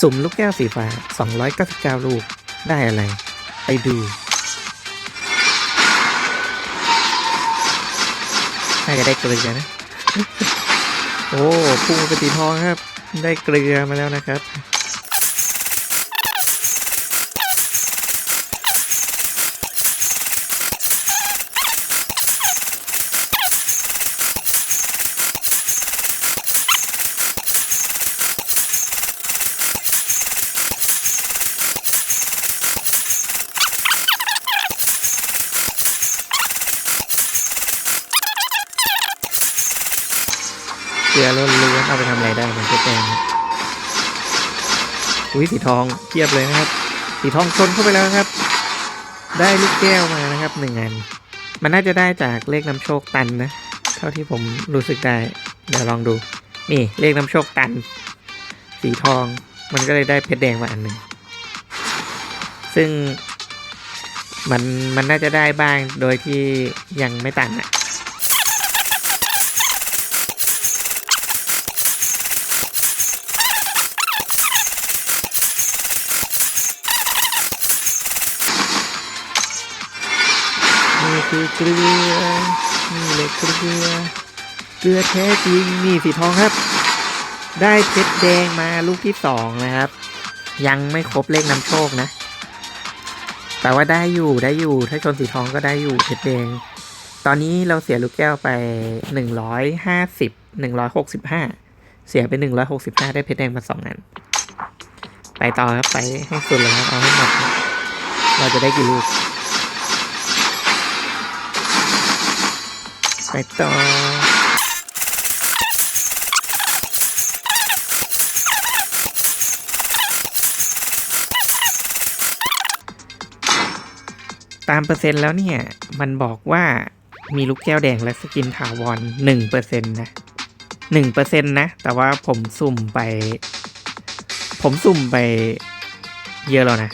สุ่มลูกแก้วสีฟ้า 299 ลูก ได้อะไร ไปดู น่าจะได้เกลือนะ โอ้พุ่งไปตีทองครับ ได้เกลือมาแล้วนะครับ เกลือล้วนๆเอาไปทำอะไรได้มันก็แดงอุ้ยสีทองเทียบเลยนะครับ สีทองชนเข้าไปแล้วครับ ได้ลูกแก้วมานะครับหนึ่งอัน มันน่าจะได้จากเลขนำโชคตันนะ เท่าที่ผมรู้สึกได้ เดี๋ยวลองดู นี่เลขนำโชคตัน สีทอง มันก็เลยได้เพชรแดงมาอันหนึ่ง ซึ่งมันมันน่าจะได้บ้างโดยที่ยังไม่ตันอะ คือเกลือนี่เลยเกลือเกลือแท้จริงนี่สีทองครับ ได้เพชรแดงมาลูกที่สองนะครับ ยังไม่ครบเลขนำโชคนะ แต่ว่าได้อยู่ได้อยู่ ถ้าชนสีทองก็ได้อยู่เพชรแดง ตอนนี้เราเสียลูกแก้วไปหนึ่งร้อยห้าสิบหนึ่งร้อยหกสิบห้าเสียไปหนึ่งร้อยหกสิบห้าได้เพชรแดงมาสองอัน ไปต่อครับไปให้สุดเลยครับเอาให้หมดเราจะได้กี่ลูก ไปต่อ ตามเปอร์เซ็นต์แล้วเนี่ย มันบอกว่ามีลูกแก้วแดงและสกินถาวรหนึ่งเปอร์เซ็นต์นะหนึ่งเปอร์เซ็นต์นะ แต่ว่าผมสุ่มไป ผมสุ่มไปเยอะแล้วนะ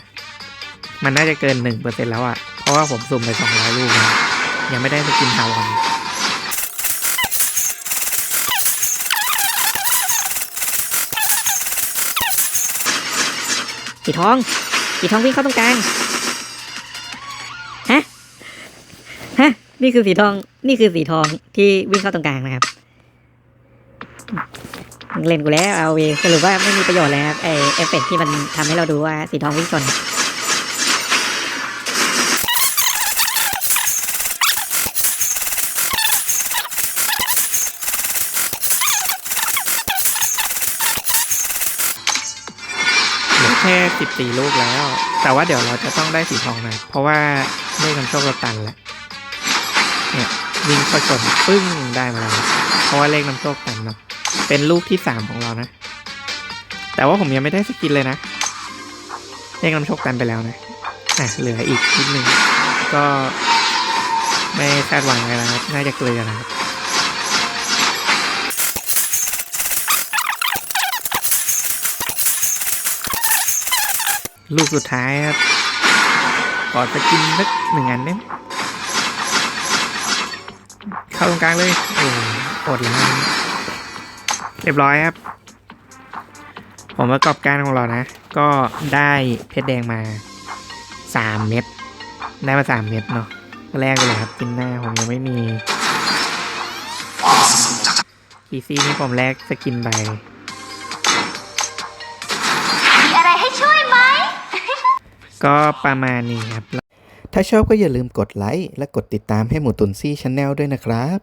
มันน่าจะเกินหนึ่งเปอร์เซ็นต์แล้วอะเพราะว่าผมสุ่มไปสองร้อยลูกนะยังไม่ได้สกินถาวร สีทอง สีทองวิ่งเข้าตรงกลาง ฮะ ฮะ นี่คือสีทอง นี่คือสีทองที่วิ่งเข้าตรงกลางนะครับเล่นกูแล้วเอาเวสรุปว่าไม่มีประโยชน์เลยครับไอเอฟเฟกต์ที่มันทำให้เราดูว่าสีทองวิ่งชน แค่สิบสี่ลูกแล้ว แต่ว่าเดี๋ยวเราจะต้องได้สีทองนะเพราะว่าเลขนำโชคเราตันแล้วเนี่ยวิ่งเข้าชนปึ้งได้มาแล้วเพราะว่าเลขนำโชคตันเนาะเป็นลูกที่สามของเรานะ แต่ว่าผมยังไม่ได้สกินเลยนะ เลขนำโชคตันไปแล้วนะอะเหลืออีกนิดนึงก็ไม่คาดหวังเลยนะครับน่าจะเกลือนะครับ ลูกสุดท้ายครับขอจะกินสักหนึ่งอันได้ไหมเข้าตรงกลางเลยโอ้อดแล้วเรียบร้อยครับ ผมประกอบการของเรานะ ก็ได้เพชรแดงมาสามเม็ดได้มาสามเม็ดเนาะก็แรกไปเลยครับกินหน้าผมยังไม่มีอีซี่นี่ผมแรกสกินไป ก็ประมาณนี้ครับ ถ้าชอบก็อย่าลืมกดไลค์และกดติดตามให้หมูตุนซี่ชาแนลด้วยนะครับ